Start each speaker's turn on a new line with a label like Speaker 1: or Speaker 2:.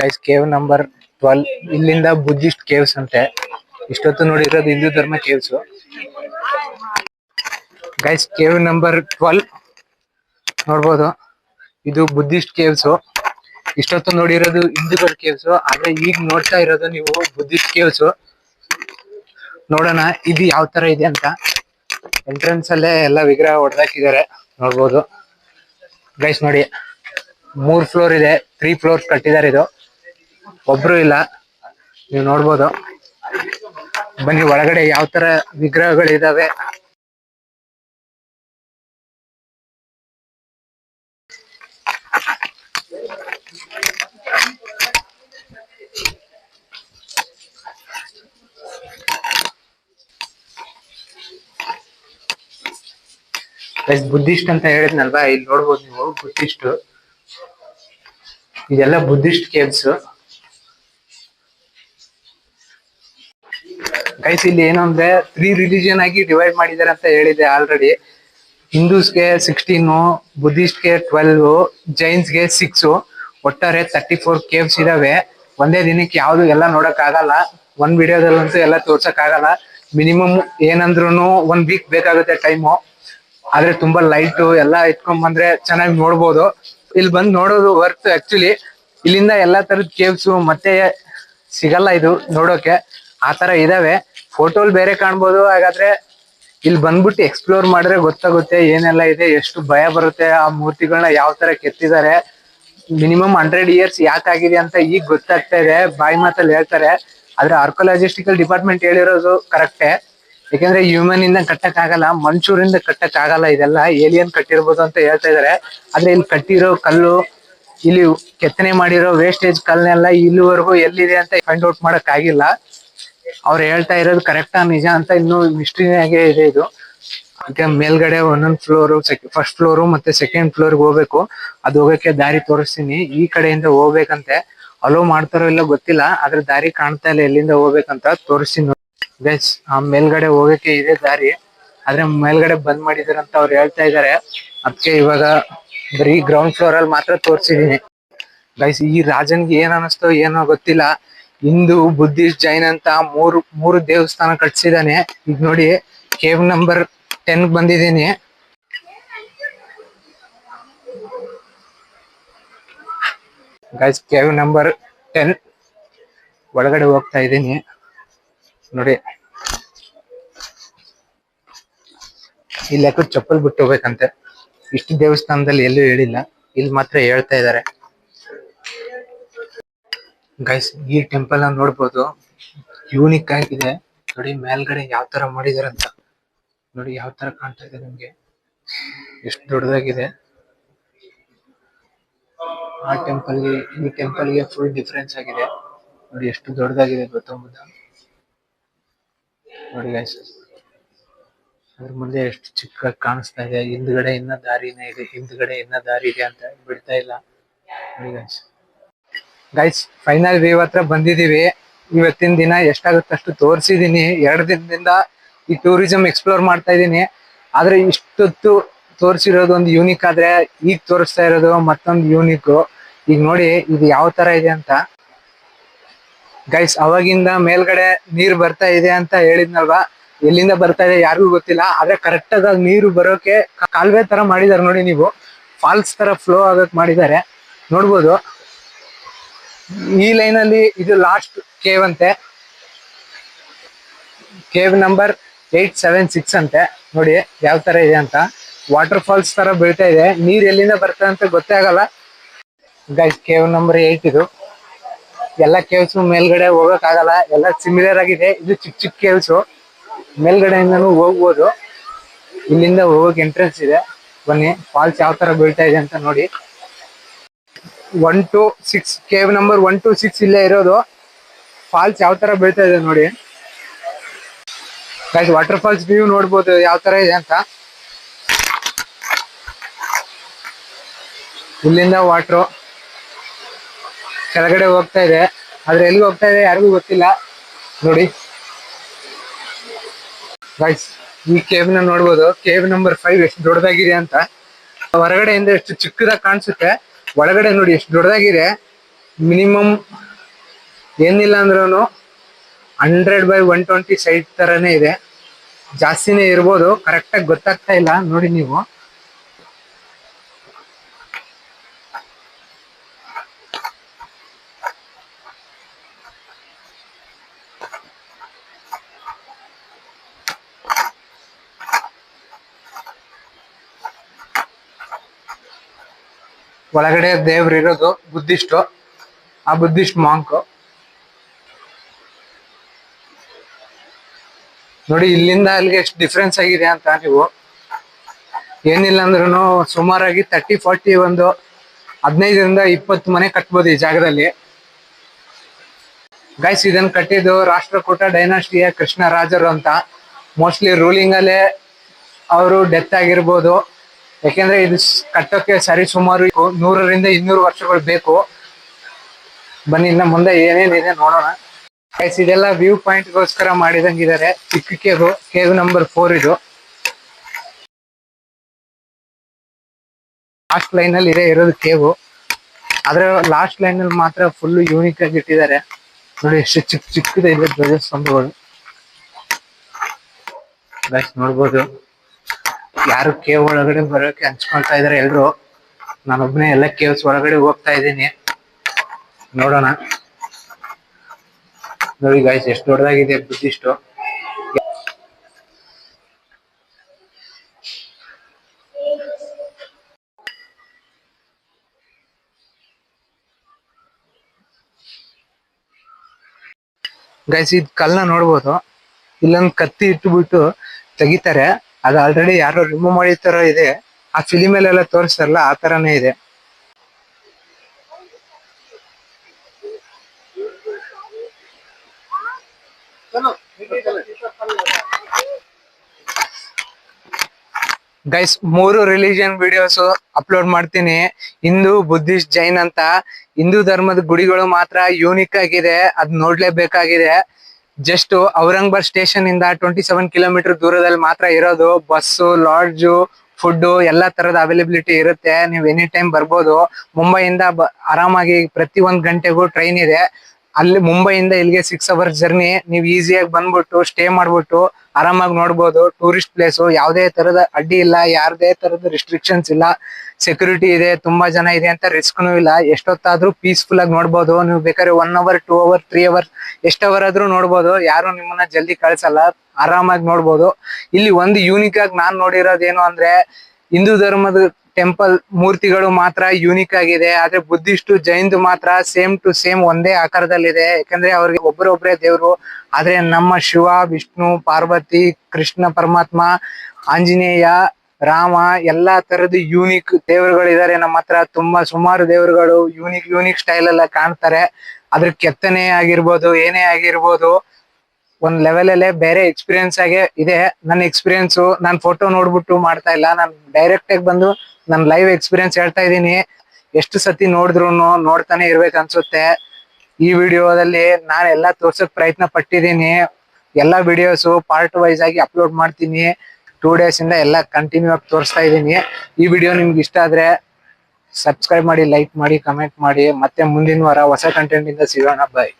Speaker 1: Guys cave number twelve ಇಲ್ಲಿಂದ Buddhist caves ಅಂತೆ. ಇಷ್ಟೊತ್ತು ನೋಡಿರೋದು ಹಿಂದೂ ಧರ್ಮ caves guys cave number twelve ನೋಡ್ಬೋದು. ಇದು ಬುದ್ಧಿಸ್ಟ್ ಕೇವ್ಸ್ ಇಷ್ಟೊತ್ತು ನೋಡಿರೋದು ಹಿಂದೂಗಳ ಕೇವ್ಸ್ ಆದ್ರೆ ಈಗ ನೋಡ್ತಾ ಇರೋದು ನೀವು ಬುದ್ಧಿಸ್ಟ್ ಕೇವ್ಸ್ ನೋಡೋಣ, ಇದು ಯಾವ ತರ ಇದೆ ಅಂತ. ಎಂಟ್ರೆನ್ಸ್ ಅಲ್ಲೇ ಎಲ್ಲ ವಿಗ್ರಹ ಹೊಡೆದಾಕಿದ್ದಾರೆ. ನೋಡ್ಬೋದು. ಗೈಸ್ ನೋಡಿ. ಮೂರ್ ಫ್ಲೋರ್ ಇದೆ. ತ್ರೀ ಫ್ಲೋರ್ ಕಟ್ಟಿದ್ದಾರೆ ಇದು. ಒಬ್ರು ಇಲ್ಲ. ನೀವು ನೋಡ್ಬೋದು. ಬನ್ನಿ, ಒಳಗಡೆ ಯಾವ ತರ ವಿಗ್ರಹಗಳಿದಾವೆ ಬುದ್ಧಿಸ್ಟ್ ಅಂತ ಹೇಳಿದ್ನಲ್ವಾ? ಇಲ್ಲಿ ನೋಡ್ಬೋದು ನೀವು ಬುದ್ಧಿಸ್ಟ್ ಇದೆಲ್ಲ ಬುದ್ಧಿಸ್ಟ್ ಕೇವ್ಸ್ ಗೈಸ್ ಇಲ್ಲಿ ಏನು ಅಂದ್ರೆ ತ್ರೀ ರಿಲಿಜಿಯನ್ ಆಗಿ ಡಿವೈಡ್ ಮಾಡಿದ್ದಾರೆ ಅಂತ ಹೇಳಿದೆ ಆಲ್ರೆಡಿ ಹಿಂದೂಸ್ಗೆ ಸಿಕ್ಸ್ಟೀನು ಬುದ್ಧಿಸ್ಟ್ಗೆ ಟ್ವೆಲ್ವ್ ಜೈನ್ಸ್ಗೆ ಸಿಕ್ಸ್ ಒಟ್ಟಾರೆ ತರ್ಟಿ ಫೋರ್ ಕೇವ್ಸ್ ಇದಾವೆ. ಒಂದೇ ದಿನಕ್ಕೆ ಯಾವ್ದು ಎಲ್ಲ ನೋಡಕ್ ಆಗಲ್ಲ ಒಂದ್ ವಿಡಿಯೋದಲ್ಲಂತೂ ಎಲ್ಲ ತೋರ್ಸಕ್ ಆಗಲ್ಲ ಮಿನಿಮಮ್ ಏನಂದ್ರೂ ಒನ್ ವೀಕ್ ಬೇಕಾಗುತ್ತೆ ಟೈಮು ಆದ್ರೆ ತುಂಬಾ ಲೈಟ್ ಎಲ್ಲ ಇಟ್ಕೊಂಡ್ ಬಂದ್ರೆ ಚೆನ್ನಾಗಿ ನೋಡ್ಬೋದು. ಇಲ್ಲಿ ಬಂದು ನೋಡೋದು ವರ್ತ್ ಆಕ್ಚುಲಿ ಇಲ್ಲಿಂದ ಎಲ್ಲಾ ತರದ ಕೇವ್ಸ್ ಮತ್ತೆ ಸಿಗಲ್ಲ ಇದು ನೋಡೋಕೆ. ಆತರ ಇದಾವೆ. ಫೋಟೋಲ್ ಬೇರೆ ಕಾಣ್ಬೋದು. ಹಾಗಾದ್ರೆ ಇಲ್ಲಿ ಬಂದ್ಬಿಟ್ಟು ಎಕ್ಸ್ಪ್ಲೋರ್ ಮಾಡಿದ್ರೆ ಗೊತ್ತಾಗುತ್ತೆ ಏನೆಲ್ಲ ಇದೆ, ಎಷ್ಟು ಭಯ ಬರುತ್ತೆ, ಆ ಮೂರ್ತಿಗಳನ್ನ ಯಾವ ತರ ಕೆತ್ತಿದ್ದಾರೆ. ಮಿನಿಮಮ್ ಹಂಡ್ರೆಡ್ ಇಯರ್ಸ್ ಯಾಕಾಗಿದೆ ಅಂತ ಈಗ ಗೊತ್ತಾಗ್ತಾ ಇದೆ. ಬಾಯಿ ಮಾತಲ್ಲಿ ಹೇಳ್ತಾರೆ. ಆದ್ರೆ ಆರ್ಕೊಲಾಜಿಸ್ಟಿಕಲ್ ಡಿಪಾರ್ಟ್ಮೆಂಟ್ ಹೇಳಿರೋದು ಕರೆಕ್ಟೇ ಯಾಕಂದ್ರೆ ಹ್ಯೂಮನ್ ಇಂದ ಕಟ್ಟಕ್ ಆಗಲ್ಲ, ಮನುಷ್ಯರಿಂದ ಕಟ್ಟಕ್ ಆಗಲ್ಲ ಇದೆಲ್ಲ. ಏಲಿಯನ್ ಕಟ್ಟಿರ್ಬೋದು ಅಂತ ಹೇಳ್ತಾ ಇದಾರೆ. ಆದ್ರೆ ಇಲ್ಲಿ ಕಟ್ಟಿರೋ ಕಲ್ಲು, ಇಲ್ಲಿ ಕೆತ್ತನೆ ಮಾಡಿರೋ ವೇಸ್ಟೇಜ್ ಕಲ್ನೆಲ್ಲ ಇಲ್ಲಿವರೆಗೂ ಎಲ್ಲಿದೆ ಅಂತ ಫೈಂಡ್ ಔಟ್ ಮಾಡಕ್ ಆಗಿಲ್ಲ. ಅವ್ರು ಹೇಳ್ತಾ ಇರೋದು ಕರೆಕ್ಟಾ ನಿಜ ಅಂತ ಇನ್ನು ಮಿಸ್ಟ್ರಿನಾಗೆ ಇದೆ ಇದು. ಮತ್ತೆ ಮೇಲ್ಗಡೆ ಒಂದೊಂದು ಫ್ಲೋರ್ ಫಸ್ಟ್ ಫ್ಲೋರ್ ಮತ್ತೆ ಸೆಕೆಂಡ್ ಫ್ಲೋರ್ ಹೋಗ್ಬೇಕು. ಅದು ಹೋಗಕ್ಕೆ ದಾರಿ ತೋರಿಸ್ತೀನಿ. ಈ ಕಡೆಯಿಂದ ಹೋಗ್ಬೇಕಂತೆ. ಅಲೋ ಮಾಡ್ತಾರೋ ಇಲ್ಲ ಗೊತ್ತಿಲ್ಲ, ಆದ್ರೆ ದಾರಿ ಕಾಣ್ತಾ ಇಲ್ಲ ಎಲ್ಲಿಂದ ಹೋಗ್ಬೇಕಂತ ತೋರಿಸ್ತೀನಿ ಗೈಸ್ ಆ ಮೇಲ್ಗಡೆ ಹೋಗಕ್ಕೆ ಇದೆ ದಾರಿ. ಆದ್ರೆ ಮೇಲ್ಗಡೆ ಬಂದ್ ಮಾಡಿದಾರೆ ಅಂತ ಅವ್ರು ಹೇಳ್ತಾ ಇದಾರೆ. ಅದಕ್ಕೆ ಇವಾಗ ಬರೀ ಗ್ರೌಂಡ್ ಫ್ಲೋರ್ ಅಲ್ಲಿ ಮಾತ್ರ ತೋರಿಸಿದೀನಿ. ಗೈಸ್ ಈ ರಾಜನ್ಗೆ ಏನ್ ಅನಿಸ್ತೋ ಏನೋ ಗೊತ್ತಿಲ್ಲ. ಹಿಂದೂ, ಬುದ್ಧಿಸ್ಟ್, ಜೈನ್ ಅಂತ ಮೂರು ಮೂರು ದೇವಸ್ಥಾನ ಕಟ್ಸಿದಾನೆ. ಈಗ ನೋಡಿ ಕೇವ್ ನಂಬರ್ ಟೆನ್ ಬಂದಿದ್ದೀನಿ. ಗೈಸ್ ಕೇವ್ ನಂಬರ್ ಟೆನ್ ಒಳಗಡೆ ಹೋಗ್ತಾ ಇದ್ದೀನಿ. ನೋಡಿ. ಇಲ್ಲಿ ಯಾಕೋ ಚಪ್ಪಲ್ ಬಿಟ್ಟು ಹೋಗ್ಬೇಕಂತೆ. ಇಷ್ಟು ದೇವಸ್ಥಾನದಲ್ಲಿ ಎಲ್ಲೂ ಹೇಳಿಲ್ಲ. ಇಲ್ಲಿ ಮಾತ್ರ ಹೇಳ್ತಾ ಇದ್ದಾರೆ. ಗೈಸ್ ಈ ಟೆಂಪಲ್ನ ನೋಡಬಹುದು ಯೂನಿಕ್ ಆಗಿದೆ. ನೋಡಿ, ಮೇಲ್ಗಡೆ ಯಾವ ತರ ಮಾಡಿದಾರೆ ಅಂತ. ನೋಡಿ, ಯಾವ ತರ ಕಾಣ್ತಾ ಇದೆ ನಿಮ್ಗೆ. ಎಷ್ಟು ದೊಡ್ಡದಾಗಿದೆ. ಆ ಟೆಂಪಲ್ಗೆ, ಈ ಟೆಂಪಲ್ಗೆ ಫುಲ್ ಡಿಫರೆನ್ಸ್ ಆಗಿದೆ. ನೋಡಿ, ಎಷ್ಟು ದೊಡ್ಡದಾಗಿದೆ ಗೌತಮ ನೋಡಿ ಗೈಸ್ ಅದ್ರ ಮುಂದೆ ಎಷ್ಟು ಚಿಕ್ಕ ಕಾಣಿಸ್ತಾ ಇದೆ. ಹಿಂದ್ಗಡೆ ಇನ್ನ ದಾರಿನೇ ಇದೆ. ಹಿಂದ್ಗಡೆ ಇನ್ನ ದಾರಿ ಇದೆ ಅಂತ ಬಿಡ್ತಾ ಇಲ್ಲ. ನೋಡಿ ಗೈಸ್ ಗೈಸ್ ಫೈನಲ್ ವ್ಯೂ ಹತ್ರ ಬಂದಿದೀವಿ ಇವತ್ತಿನ ದಿನ ಎಷ್ಟಾಗುತ್ತೆ ಅಷ್ಟು ತೋರಿಸಿದೀನಿ ಎರಡು ದಿನದಿಂದ ಈ ಟೂರಿಸಂ ಎಕ್ಸ್ಪ್ಲೋರ್ ಮಾಡ್ತಾ ಇದ್ದೀನಿ. ಆದ್ರೆ ಇಷ್ಟೊತ್ತು ತೋರಿಸಿರೋದು ಒಂದು ಯೂನಿಕ್ ಆದ್ರೆ ಈಗ ತೋರಿಸ್ತಾ ಇರೋದು ಮತ್ತೊಂದು ಯೂನಿಕ್ ಈಗ ನೋಡಿ ಇದು ಯಾವ ತರ ಇದೆ ಅಂತ. ಗೈಸ್ ಅವಾಗಿಂದ ಮೇಲ್ಗಡೆ ನೀರ್ ಬರ್ತಾ ಇದೆ ಅಂತ ಹೇಳಿದ್ನಲ್ವಾ? ಎಲ್ಲಿಂದ ಬರ್ತಾ ಇದೆ ಯಾರಿಗೂ ಗೊತ್ತಿಲ್ಲ. ಆದ್ರೆ ಕರೆಕ್ಟಾಗಿ ನೀರು ಬರೋಕೆ ಕಾಲುವೆ ತರ ಮಾಡಿದಾರೆ ನೋಡಿ ನೀವು. ಫಾಲ್ಸ್ ತರ ಫ್ಲೋ ಆಗೋಕೆ ಮಾಡಿದ್ದಾರೆ. ನೋಡ್ಬೋದು. ಈ ಲೈನ್ ಅಲ್ಲಿ ಇದು ಲಾಸ್ಟ್ ಕೇವ್ ಅಂತೆ. Cave number eight seven six ಅಂತೆ. ನೋಡಿ ಯಾವ ತರ ಇದೆ ಅಂತ. ವಾಟರ್ ಫಾಲ್ಸ್ ತರ ಬೀಳ್ತಾ ಇದೆ. ನೀರ್ ಎಲ್ಲಿಂದ ಬರ್ತದೆ ಅಂತ ಗೊತ್ತೇ ಆಗಲ್ಲ. ಗೈಸ್ ಕೇವ್ ನಂಬರ್ ಏಟ್ ಇದು. ಎಲ್ಲ ಕೇವ್ಸ್ ಮೇಲ್ಗಡೆ ಹೋಗಕ್ ಆಗಲ್ಲ ಎಲ್ಲ ಸಿಮಿಲರ್ ಆಗಿದೆ. ಇದು ಚಿಕ್ಕ ಚಿಕ್ಕ ಕೇವ್ಸ್ ಮೇಲ್ಗಡೆಯಿಂದನೂ ಹೋಗ್ಬೋದು. ಇಲ್ಲಿಂದ ಹೋಗಕ್ ಎಂಟ್ರೆನ್ಸ್ ಇದೆ. ಬನ್ನಿ. ಫಾಲ್ಸ್ ಯಾವ ತರ ಬೀಳ್ತಾ ಇದೆ ಅಂತ ನೋಡಿ. One two six cave number one two six ಇಲ್ಲೇ ಇರೋದು. ಫಾಲ್ಸ್ ಯಾವ ತರ ಬೀಳ್ತಾ ಇದೆ ನೋಡಿ. ವಾಟರ್ ಫಾಲ್ಸ್ ವ್ಯೂ ನೋಡ್ಬೋದು ಯಾವ ತರ ಇದೆ ಅಂತ. ಇಲ್ಲಿಂದ ವಾಟ್ರು ಕೆಳಗಡೆ ಹೋಗ್ತಾ ಇದೆ. ಆದ್ರೆ ಎಲ್ಲಿ ಹೋಗ್ತಾ ಇದೆ ಯಾರಿಗೂ ಗೊತ್ತಿಲ್ಲ. ನೋಡಿ. ಗೈಸ್ ಈ ಕೇವ್ನ ನೋಡ್ಬೋದು. ಕೇವ್ ನಂಬರ್ ಫೈವ್ ಎಷ್ಟು ದೊಡ್ಡದಾಗಿದೆ ಅಂತ. ಹೊರಗಡೆಯಿಂದ ಎಷ್ಟು ಚಿಕ್ಕದಾಗಿ ಕಾಣಿಸುತ್ತೆ. ಒಳಗಡೆ ನೋಡಿ, ಎಷ್ಟು ದೊಡ್ಡದಾಗಿದೆ. ಮಿನಿಮಮ್ ಏನಿಲ್ಲ ಅಂದ್ರೂ hundred by one twenty site ಥರನೇ ಇದೆ. ಜಾಸ್ತಿನೇ ಇರ್ಬೋದು. ಕರೆಕ್ಟಾಗಿ ಗೊತ್ತಾಗ್ತಾ ಇಲ್ಲ. ನೋಡಿ ನೀವು. ಒಳಗಡೆ ದೇವ್ರು ಇರೋದು ಬುದ್ಧಿಸ್ಟು. ಆ ಬುದ್ಧಿಸ್ಟ್ ಮಾಂಕ್. ನೋಡಿ, ಇಲ್ಲಿಂದ ಅಲ್ಲಿಗೆ ಎಷ್ಟು ಡಿಫ್ರೆನ್ಸ್ ಆಗಿದೆ ಅಂತ ನೀವು ಏನಿಲ್ಲ ಅಂದ್ರೂ ಸುಮಾರಾಗಿ ತರ್ಟಿ ಫಾರ್ಟಿ ಒಂದು ಹದಿನೈದರಿಂದ ಇಪ್ಪತ್ತು ಮನೆ ಕಟ್ಬೋದು ಈ ಜಾಗದಲ್ಲಿ. ಗೈಸ್ ಇದನ್ನ ಕಟ್ಟಿದ್ದು ರಾಷ್ಟ್ರಕೂಟ ಡೈನಾಸ್ಟಿಯ ಕೃಷ್ಣರಾಜರು ಅಂತ. ಮೋಸ್ಟ್ಲಿ ರೂಲಿಂಗ್ ಅಲ್ಲೇ ಅವರು ಡೆತ್ ಆಗಿರ್ಬೋದು. ಯಾಕೆಂದ್ರೆ ಇದು ಕಟ್ಟೋಕೆ ಸರಿ ಸುಮಾರು ನೂರರಿಂದ ಇನ್ನೂರು ವರ್ಷಗಳು ಬೇಕು. ಬನ್ನಿ, ಇನ್ನ ಮುಂದೆ ಏನೇನಿದೆ ನೋಡೋಣ. ಇದೆಲ್ಲ ವ್ಯೂ ಪಾಯಿಂಟ್ ಗೋಸ್ಕರ ಮಾಡಿದಂಗಿದ್ದಾರೆ. ಚಿಕ್ಕ ಕೇವ್ ಕೇವ್ ನಂಬರ್ ಫೋರ್ ಇದು. ಲಾಸ್ಟ್ ಲೈನ್ ಅಲ್ಲಿ ಇದೆ ಇರೋದು ಕೇವು ಆದ್ರೆ ಲಾಸ್ಟ್ ಲೈನ್ ಅಲ್ಲಿ ಮಾತ್ರ ಫುಲ್ ಯೂನಿಕ್ ಆಗಿ ಇಟ್ಟಿದ್ದಾರೆ. ನೋಡಿ, ಎಷ್ಟು ಚಿಕ್ಕ ಚಿಕ್ಕದ ಇದೆ ಧ್ವಜಸ್ತಂಭಗಳು ನೋಡ್ಬೋದು. ಯಾರು ಕೇವ್ ಒಳಗಡೆ ಬರೋಕೆ ಹಂಚ್ಕೊಳ್ತಾ ಇದಾರೆ ಎಲ್ರು. ನಾನೊಬ್ನೇ ಎಲ್ಲ ಕೇವ್ಸ್ ಒಳಗಡೆ ಹೋಗ್ತಾ ಇದ್ದೀನಿ. ನೋಡೋಣ. ನೋಡಿ ಗಾಯ್ಸ್ ಎಷ್ಟು ದೊಡ್ಡದಾಗಿದೆ ಬುದ್ಧಿಷ್ಟು ಗೈಸ್ ಇದ್ ಕಲ್ನ ನೋಡ್ಬೋದು. ಇಲ್ಲೊಂದು ಕತ್ತಿ ಇಟ್ಟುಬಿಟ್ಟು ತೆಗಿತಾರೆ. ಅದು ಆಲ್ರೆಡಿ ಯಾರು ರಿಮೂವ್ ಮಾಡಿದ ತರ ಇದೆ, ಆ ಫಿಲಿಮಲ್ಲೆಲ್ಲ ತೋರಿಸ್ತಾರಲ್ಲ, ಆ ತರನೇ ಇದೆ. ಗೈಸ್ ಮೂರು ರಿಲಿಜಿಯನ್ ವಿಡಿಯೋಸ್ ಅಪ್ಲೋಡ್ ಮಾಡ್ತೀನಿ. ಹಿಂದೂ, ಬುದ್ಧಿಸ್ಟ್, ಜೈನ್ ಅಂತ. ಹಿಂದೂ ಧರ್ಮದ ಗುಡಿಗಳು ಮಾತ್ರ ಯೂನಿಕ್ ಆಗಿದೆ. ಅದ್ ನೋಡ್ಲೇಬೇಕಾಗಿದೆ. ಜಸ್ಟ್ ಔರಂಗಬಾದ್ ಸ್ಟೇಷನ್ ಇಂದ ಟ್ವೆಂಟಿ ಸೆವೆನ್ ಕಿಲೋಮೀಟರ್ ದೂರದಲ್ಲಿ ಮಾತ್ರ ಇರೋದು. ಬಸ್ಸು ಲಾಡ್ಜು ಫುಡ್ ಎಲ್ಲಾ ತರದ ಅವೈಲಬಿಲಿಟಿ ಇರುತ್ತೆ. ನೀವು ಎನಿ ಟೈಮ್ ಬರ್ಬೋದು. ಮುಂಬೈಯಿಂದ ಆರಾಮಾಗಿ ಪ್ರತಿ ಒಂದ್ ಗಂಟೆಗೂ ಟ್ರೈನ್ ಇದೆ. ಅಲ್ಲಿ ಮುಂಬೈಯಿಂದ ಇಲ್ಲಿಗೆ ಸಿಕ್ಸ್ ಅವರ್ಸ್ ಜರ್ನಿ ನೀವು ಈಸಿಯಾಗಿ ಬಂದ್ಬಿಟ್ಟು ಸ್ಟೇ ಮಾಡ್ಬಿಟ್ಟು, ಆರಾಮಾಗಿ ನೋಡ್ಬೋದು. ಟೂರಿಸ್ಟ್ ಪ್ಲೇಸು ಯಾವುದೇ ತರದ ಅಡ್ಡಿ ಇಲ್ಲ, ಯಾರದೇ ತರದ ರಿಸ್ಟ್ರಿಕ್ಷನ್ಸ್ ಇಲ್ಲ. ಸೆಕ್ಯೂರಿಟಿ ಇದೆ, ತುಂಬಾ ಜನ ಇದೆ ಅಂತ ರಿಸ್ಕ್ನು ಇಲ್ಲ. ಎಷ್ಟೊತ್ತಾದ್ರೂ ಪೀಸ್ಫುಲ್ ಆಗಿ ನೋಡ್ಬೋದು. ನೀವು ಬೇಕಾದ್ರೆ one hour two hour three hour ಎಷ್ಟ್ ಅವರ್ ಆದ್ರೂ ನೋಡ್ಬೋದು. ಯಾರು ನಿಮ್ಮನ್ನ ಜಲ್ದಿ ಕಳ್ಸಲ್ಲ. ಆರಾಮಾಗಿ ನೋಡ್ಬೋದು. ಇಲ್ಲಿ ಒಂದು ಯೂನಿಕ್ ಆಗಿ ನಾನ್ ನೋಡಿರೋದೇನು ಅಂದ್ರೆ ಹಿಂದೂ ಧರ್ಮದ ಟೆಂಪಲ್ ಮೂರ್ತಿಗಳು ಮಾತ್ರ ಯೂನಿಕ್ ಆಗಿದೆ, ಆದ್ರೆ ಬುದ್ಧಿಸ್ಟು, ಜೈನ್ದು ಮಾತ್ರ ಸೇಮ್ ಟು ಸೇಮ್ ಒಂದೇ ಆಕಾರದಲ್ಲಿದೆ. ಯಾಕಂದ್ರೆ ಅವ್ರಿಗೆ ಒಬ್ಬರೊಬ್ಬರೇ ದೇವರು, ಆದ್ರೆ ನಮ್ಮ ಶಿವ, ವಿಷ್ಣು, ಪಾರ್ವತಿ, ಕೃಷ್ಣ, ಪರಮಾತ್ಮ, ಆಂಜನೇಯ, ರಾಮ, ಎಲ್ಲಾ ತರದ ಯೂನಿಕ್ ದೇವರುಗಳಿದ್ದಾರೆ. ನಮ್ಮ ಹತ್ರ ತುಂಬಾ ಸುಮಾರು ದೇವರುಗಳು ಯೂನಿಕ್ ಯೂನಿಕ್ ಸ್ಟೈಲ್ ಎಲ್ಲ ಕಾಣ್ತಾರೆ. ಅದ್ರ ಕೆತ್ತನೆ ಆಗಿರ್ಬೋದು, ಏನೇ ಆಗಿರ್ಬೋದು ಒಂದ್ ಲೆವೆಲ್ ಅಲ್ಲೇ ಬೇರೆ ಎಕ್ಸ್ಪೀರಿಯನ್ಸ್ ಆಗಿ ಇದೆ. ನನ್ನ ಎಕ್ಸ್ಪೀರಿಯನ್ಸ್ ನಾನ್ ಫೋಟೋ ನೋಡ್ಬಿಟ್ಟು ಮಾಡ್ತಾ ಇಲ್ಲ. ನಾನು ಡೈರೆಕ್ಟ್ ಆಗಿ ಬಂದು ನನ್ ಲೈವ್ ಎಕ್ಸ್ಪೀರಿಯನ್ಸ್ ಹೇಳ್ತಾ ಇದ್ದೀನಿ. ಎಷ್ಟು ಸತಿ ನೋಡಿದ್ರು ನೋಡ್ತಾನೆ ಇರ್ಬೇಕು ಅನ್ಸುತ್ತೆ. ಈ ವಿಡಿಯೋದಲ್ಲಿ ನಾನು ಎಲ್ಲಾ ತೋರ್ಸಕ್ ಪ್ರಯತ್ನ ಪಟ್ಟಿದ್ದೀನಿ. ಎಲ್ಲಾ ವಿಡಿಯೋಸ್ ಪಾರ್ಟ್ ವೈಸ್ ಆಗಿ ಅಪ್ಲೋಡ್ ಮಾಡ್ತೀನಿ. ಟೂ ಡೇಸ್ ಇಂದ ಎಲ್ಲ ಕಂಟಿನ್ಯೂ ಆಗಿ ತೋರಿಸ್ತಾ ಇದ್ದೀನಿ. ಈ ವಿಡಿಯೋ ನಿಮ್ಗೆ ಇಷ್ಟ ಆದ್ರೆ ಸಬ್ಸ್ಕ್ರೈಬ್ ಮಾಡಿ ಲೈಕ್ ಮಾಡಿ ಕಮೆಂಟ್ ಮಾಡಿ. ಮತ್ತೆ ಮುಂದಿನ ವಾರ ಹೊಸ ಕಂಟೆಂಟ್ ಇಂದ ಸಿಗೋಣ. ಬಾಯ್